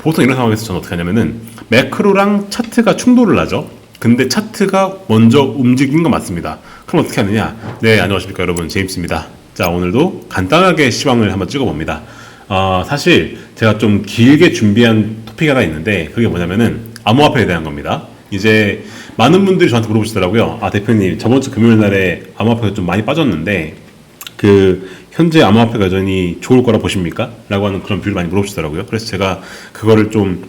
보통 이런 상황에서 저는 어떻게 하냐면은 매크로랑 차트가 충돌을 하죠. 근데 차트가 먼저 움직인 건 맞습니다. 그럼 어떻게 하느냐? 네, 안녕하십니까 여러분. 제임스입니다. 자, 오늘도 간단하게 시황을 한번 찍어봅니다. 어, 사실 제가 좀 길게 준비한 토픽이 하나 있는데 그게 뭐냐면은 암호화폐에 대한 겁니다. 이제 많은 분들이 저한테 물어보시더라고요. 아, 대표님, 저번 주 금요일 날에 암호화폐가 좀 많이 빠졌는데 그 현재 암호화폐가 여전히 좋을 거라 보십니까? 라고 하는 그런 비유를 많이 물어보시더라고요. 그래서 제가 그거를 좀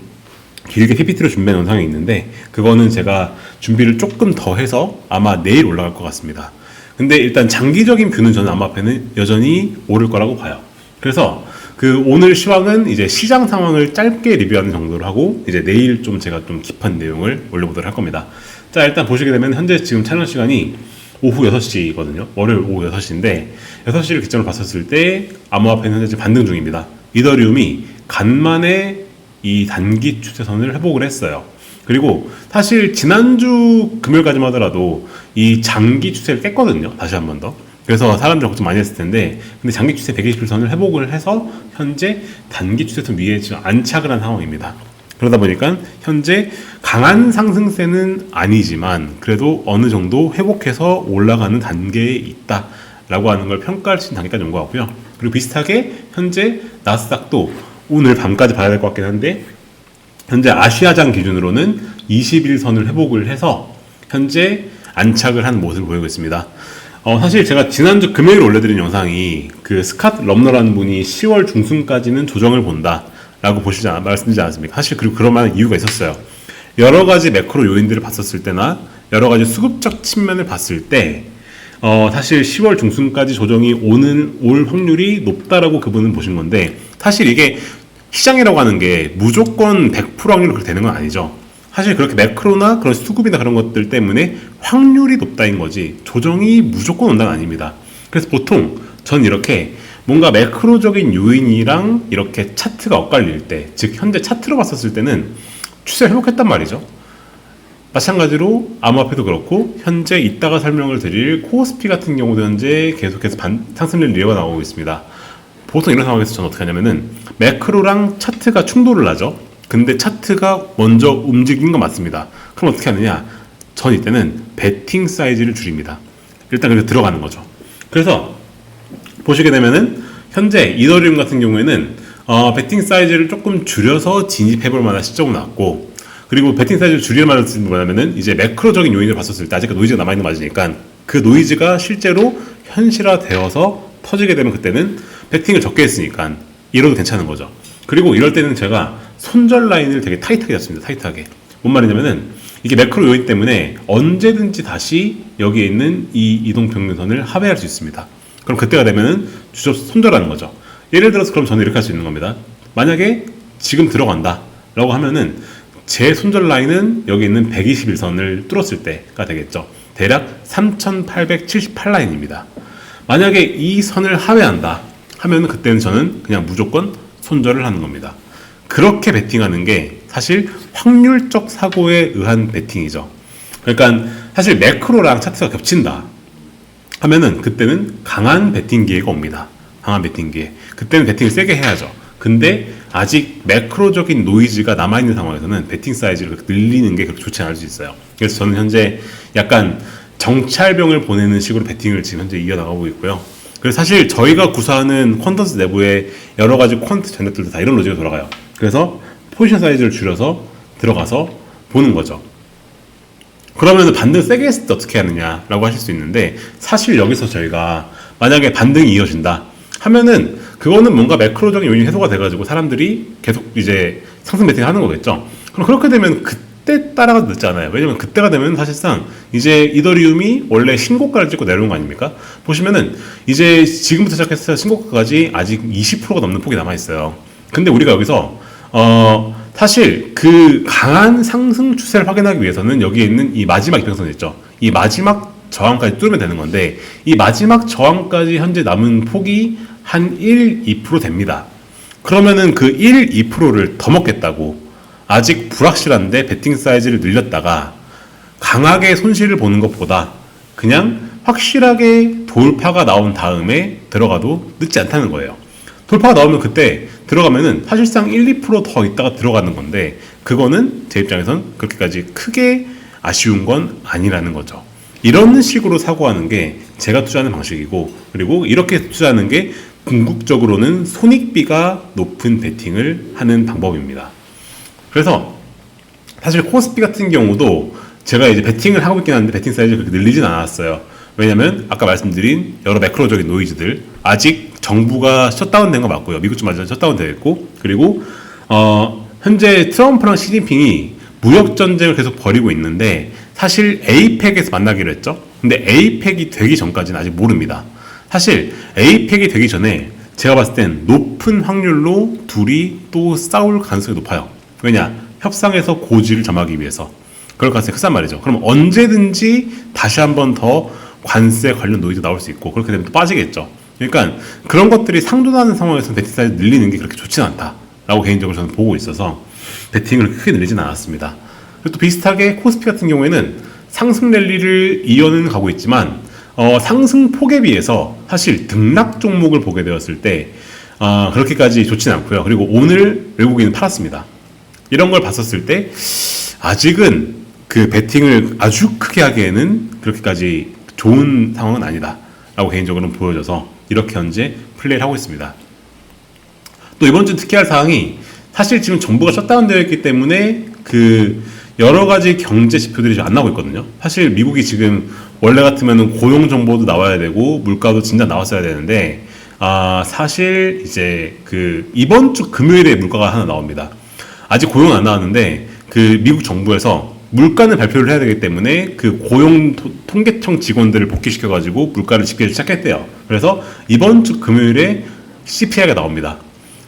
길게 PPT로 준비한 영상이 있는데 그거는 제가 준비를 조금 더 해서 아마 내일 올라갈 것 같습니다. 근데 일단 장기적인 뷰는 저는 암호화폐는 여전히 오를 거라고 봐요. 그래서 그 오늘 시황은 이제 시장 상황을 짧게 리뷰하는 정도로 하고 이제 내일 좀 제가 좀 깊은 내용을 올려보도록 할 겁니다. 자 일단 보시게 되면 현재 지금 촬영 시간이 오후 6시거든요. 월요일 오후 6시인데 6시를 기점으로 봤었을 때 암호화폐는 현재 반등 중입니다. 이더리움이 간만에 이 단기 추세선을 회복을 했어요. 그리고 사실 지난주 금요일까지만 하더라도 이 장기 추세를 깼거든요. 다시 한 번 더. 그래서 사람들 걱정 많이 했을 텐데 근데 장기 추세 120일선을 회복을 해서 현재 단기 추세선 위에 지금 안착을 한 상황입니다. 그러다 보니까 현재 강한 상승세는 아니지만 그래도 어느 정도 회복해서 올라가는 단계에 있다라고 하는 걸 평가할 수 있는 단계까지 온 것 같고요. 그리고 비슷하게 현재 나스닥도 오늘 밤까지 봐야 될 것 같긴 한데 현재 아시아장 기준으로는 21선을 회복을 해서 현재 안착을 한 모습을 보이고 있습니다. 어, 사실 제가 지난주 금요일 올려드린 영상이 그 스캇 럼너라는 분이 10월 중순까지는 조정을 본다. 라고 보시지 않, 말씀드리지 않았습니까? 사실 그리고 그럴 만한 이유가 있었어요. 여러 가지 매크로 요인들을 봤었을 때나 여러 가지 수급적 측면을 봤을 때 어, 사실 10월 중순까지 조정이 오는 올 확률이 높다라고 그분은 보신 건데 사실 이게 시장이라고 하는 게 무조건 100% 확률로 그렇게 되는 건 아니죠. 사실 그렇게 매크로나 그런 수급이나 그런 것들 때문에 확률이 높다인 거지 조정이 무조건 온다는 아닙니다. 그래서 보통 전 이렇게 뭔가 매크로적인 요인이랑 이렇게 차트가 엇갈릴 때, 즉 현재 차트로 봤었을 때는 추세를 회복했단 말이죠. 마찬가지로 암호화폐도 그렇고 현재 이따가 설명을 드릴 코스피 같은 경우도 현재 계속해서 반, 상승률 리어가 나오고 있습니다. 보통 이런 상황에서 저는 어떻게 하냐면은 매크로랑 차트가 충돌을 하죠. 근데 차트가 먼저 움직인 건 맞습니다. 그럼 어떻게 하느냐? 전 이때는 베팅 사이즈를 줄입니다. 일단 그래서 들어가는 거죠. 그래서 보시게 되면은 현재 이더리움 같은 경우에는 어, 베팅 사이즈를 조금 줄여서 진입해 볼 만한 시점은 왔고 그리고 베팅 사이즈를 줄일 만한 것은 뭐냐면은 이제 매크로적인 요인을 봤었을 때 아직 그 노이즈가 남아있는 거 맞으니까 그 노이즈가 실제로 현실화되어서 터지게 되면 그때는 베팅을 적게 했으니까 이러도 괜찮은 거죠. 그리고 이럴 때는 제가 손절 라인을 되게 타이트하게 잡습니다. 타이트하게. 뭔 말이냐면은 이게 매크로 요인 때문에 언제든지 다시 여기에 있는 이 이동 평균선을 하회할 수 있습니다. 그럼 그때가 되면은 주접 손절하는 거죠. 예를 들어서 그럼 저는 이렇게 할 수 있는 겁니다. 만약에 지금 들어간다 라고 하면은 제 손절 라인은 여기 있는 121선을 뚫었을 때가 되겠죠. 대략 3878 라인입니다. 만약에 이 선을 하회한다 하면 그때는 저는 그냥 무조건 손절을 하는 겁니다. 그렇게 베팅하는 게 사실 확률적 사고에 의한 베팅이죠. 그러니까 사실 매크로랑 차트가 겹친다 하면은 그때는 강한 베팅 기회가 옵니다. 강한 베팅 기회. 그때는 베팅을 세게 해야죠. 근데 아직 매크로적인 노이즈가 남아있는 상황에서는 베팅 사이즈를 늘리는 게 그렇게 좋지 않을 수 있어요. 그래서 저는 현재 약간 정찰병을 보내는 식으로 베팅을 지금 현재 이어나가고 있고요. 그래서 사실 저희가 구사하는 퀀턴스 내부에 여러 가지 퀀트 전략들도 다 이런 로직이 돌아가요. 그래서 포지션 사이즈를 줄여서 들어가서 보는 거죠. 그러면 반등 세게 했을 때 어떻게 하느냐라고 하실 수 있는데 사실 여기서 저희가 만약에 반등이 이어진다 하면은 그거는 뭔가 매크로적인 요인이 해소가 돼가지고 사람들이 계속 이제 상승 베팅 하는 거겠죠. 그럼 그렇게 되면 그때 따라가도 늦잖아요. 왜냐면 그때가 되면 사실상 이제 이더리움이 원래 신고가를 찍고 내려온 거 아닙니까? 보시면은 이제 지금부터 시작해서 신고가까지 아직 20%가 넘는 폭이 남아 있어요. 근데 우리가 여기서 어 사실 그 강한 상승 추세를 확인하기 위해서는 여기에 있는 이 마지막 이평선 있죠. 이 마지막 저항까지 뚫으면 되는 건데 이 마지막 저항까지 현재 남은 폭이 한 1, 2% 됩니다. 그러면은 그 1, 2%를 더 먹겠다고 아직 불확실한데 베팅 사이즈를 늘렸다가 강하게 손실을 보는 것보다 그냥 확실하게 돌파가 나온 다음에 들어가도 늦지 않다는 거예요. 돌파가 나오면 그때 들어가면은 사실상 1, 2%더 있다가 들어가는 건데 그거는 제 입장에선 그렇게까지 크게 아쉬운 건 아니라는 거죠. 이런 식으로 사고하는 게 제가 투자하는 방식이고 그리고 이렇게 투자하는 게 궁극적으로는 손익비가 높은 베팅을 하는 방법입니다. 그래서 사실 코스피 같은 경우도 제가 이제 베팅을 하고 있긴 한데 베팅 사이즈 그렇게 늘리진 않았어요. 왜냐면 아까 말씀드린 여러 매크로적인 노이즈들 아직 정부가 셧다운된 거 맞고요. 미국 좀 맞아 셧다운되어 있고 그리고 어 현재 트럼프랑 시진핑이 무역 전쟁을 계속 벌이고 있는데 사실 에이펙에서 만나기로 했죠. 근데 에이펙이 되기 전까지는 아직 모릅니다. 사실 에이펙이 되기 전에 제가 봤을 땐 높은 확률로 둘이 또 싸울 가능성이 높아요. 왜냐? 협상에서 고지를 점하기 위해서. 그럴 가능성이 크단 말이죠. 그럼 언제든지 다시 한 번 더 관세 관련 노이즈 나올 수 있고 그렇게 되면 또 빠지겠죠. 그러니까 그런 것들이 상존하는 상황에서 베팅 사이즈 늘리는 게 그렇게 좋진 않다라고 개인적으로 저는 보고 있어서 베팅을 크게 늘리진 않았습니다. 그리고 또 비슷하게 코스피 같은 경우에는 상승 랠리를 이어는 가고 있지만 어, 상승 폭에 비해서 사실 등락 종목을 보게 되었을 때 어, 그렇게까지 좋지는 않고요. 그리고 오늘 외국인은 팔았습니다. 이런 걸 봤었을 때 아직은 그 베팅을 아주 크게 하기에는 그렇게까지 좋은 상황은 아니다라고 개인적으로는 보여져서 이렇게 현재 플레이를 하고 있습니다. 또 이번 주 특이할 사항이 사실 지금 정부가 셧다운되어 있기 때문에 그 여러 가지 경제 지표들이 안 나오고 있거든요. 사실 미국이 지금 원래 같으면 고용 정보도 나와야 되고 물가도 진짜 나왔어야 되는데 아 사실 이제 그 이번 주 금요일에 물가가 하나 나옵니다. 아직 고용 안 나왔는데 그 미국 정부에서 물가는 발표를 해야 되기 때문에 그 고용 토- 통계청 직원들을 복귀시켜 가지고 물가를 집계를 시작했대요. 그래서 이번 주 금요일에 CPI가 나옵니다.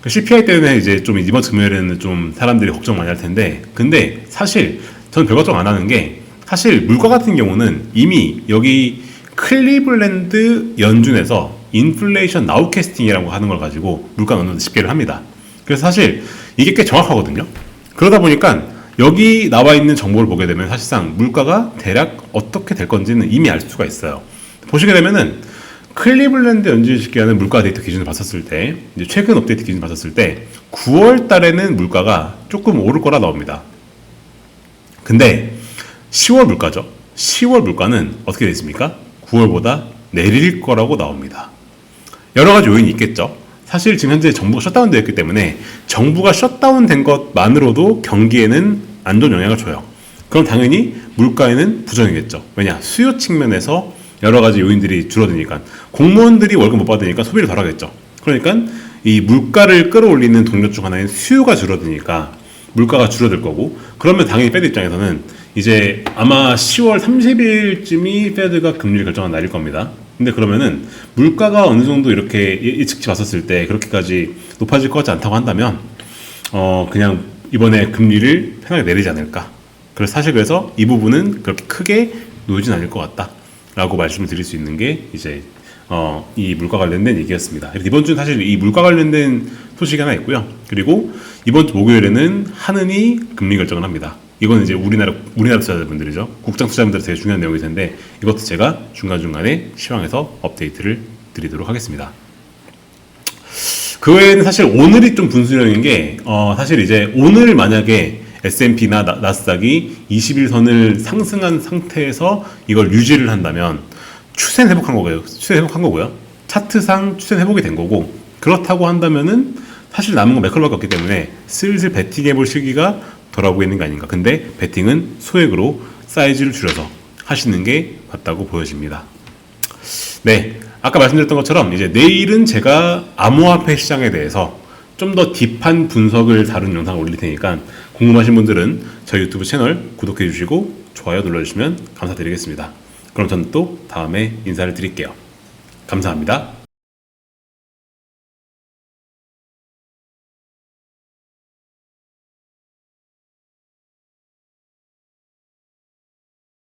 그 CPI 때문에 이제 좀 이번 주 금요일에는 좀 사람들이 걱정 많이 할 텐데 근데 사실 저는 별 걱정 안 하는 게 사실 물가 같은 경우는 이미 여기 클리블랜드 연준에서 인플레이션 나우캐스팅이라고 하는 걸 가지고 물가 어느 정도 집계를 합니다. 그래서 사실 이게 꽤 정확하거든요. 그러다 보니까 여기 나와 있는 정보를 보게 되면 사실상 물가가 대략 어떻게 될 건지는 이미 알 수가 있어요. 보시게 되면은 클리블랜드 연준이 집계하는 물가 데이터 기준을 봤었을 때 최근 업데이트 기준 을 봤었을 때 9월 달에는 물가가 조금 오를 거라 나옵니다. 근데 10월 물가죠. 10월 물가는 어떻게 됐습니까? 9월보다 내릴 거라고 나옵니다. 여러 가지 요인이 있겠죠. 사실 지금 현재 정부가 셧다운되어 있기 때문에 정부가 셧다운된 것만으로도 경기에는 안 좋은 영향을 줘요. 그럼 당연히 물가에는 부정이겠죠. 왜냐? 수요 측면에서 여러 가지 요인들이 줄어드니까 공무원들이 월급 못 받으니까 소비를 덜 하겠죠. 그러니까 이 물가를 끌어올리는 동력 중 하나인 수요가 줄어드니까 물가가 줄어들 거고 그러면 당연히 페드 입장에서는 이제 아마 10월 30일쯤이 페드가 금리를 결정한 날일 겁니다. 근데 그러면은 물가가 어느 정도 이렇게 예측치 봤었을 때 그렇게까지 높아질 것 같지 않다고 한다면 어 그냥 이번에 금리를 편하게 내리지 않을까. 그래서 사실 그래서 이 부분은 그렇게 크게 놓이진 않을 것 같다라고 말씀을 드릴 수 있는 게 이제 어, 이 물가 관련된 얘기였습니다. 이번 주는 사실 이 물가 관련된 소식이 하나 있고요. 그리고 이번 주 목요일에는 하는이 금리 결정을 합니다. 이건 이제 우리나라 우리나라 투자자분들이죠. 국장 투자자분들 되게 중요한 내용일 텐데 이것도 제가 중간 중간에 시황에서 업데이트를 드리도록 하겠습니다. 그 외에는 사실 오늘이 좀 분수령인 게, 어, 사실 이제 오늘 만약에 S&P나 나스닥이 21선을 상승한 상태에서 이걸 유지를 한다면 추세는 회복한 거고요. 추세 회복한 거고요. 차트상 추세는 회복이 된 거고 그렇다고 한다면은 사실 남은 건 매컬밖에 없기 때문에 슬슬 베팅해 볼 시기가 돌아오고 있는 게 아닌가. 근데 베팅은 소액으로 사이즈를 줄여서 하시는 게 맞다고 보여집니다. 네. 아까 말씀드렸던 것처럼 이제 내일은 제가 암호화폐 시장에 대해서 좀 더 딥한 분석을 다룬 영상을 올릴 테니까 궁금하신 분들은 저희 유튜브 채널 구독해 주시고 좋아요 눌러주시면 감사드리겠습니다. 그럼 저는 또 다음에 인사를 드릴게요. 감사합니다.